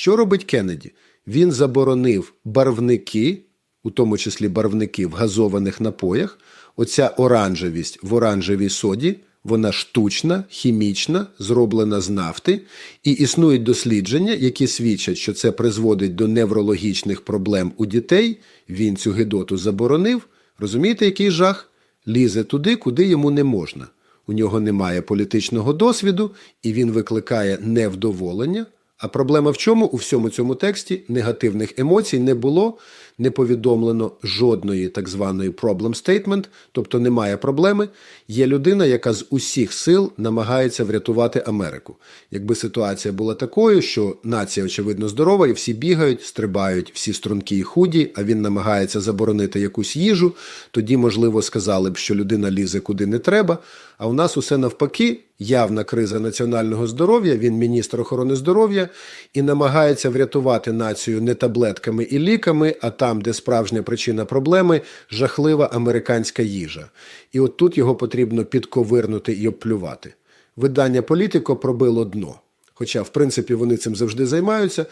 Що робить Кеннеді? Він заборонив барвники, у тому числі барвники в газованих напоях. Оця оранжевість в оранжевій соді, вона штучна, хімічна, зроблена з нафти, і існують дослідження, які свідчать, що це призводить до неврологічних проблем у дітей. Він цю гидоту заборонив. Розумієте, який жах? Лізе туди, куди йому не можна. У нього немає політичного досвіду, і він викликає невдоволення. А проблема в чому? У всьому цьому тексті негативних емоцій не було, не повідомлено жодної так званої problem statement, тобто немає проблеми. Є людина, яка з усіх сил намагається врятувати Америку. Якби ситуація була такою, що нація, очевидно, здорова, і всі бігають, стрибають, всі стрункі і худі, а він намагається заборонити якусь їжу, тоді, можливо, сказали б, що людина лізе куди не треба. А у нас усе навпаки, явна криза національного здоров'я. Він міністр охорони здоров'я і намагається врятувати націю не таблетками і ліками, а там, де справжня причина проблеми, жахлива американська їжа. І от тут його потрібно підковирнути і обплювати. Видання Політико пробило дно. Хоча, в принципі, вони цим завжди займаються.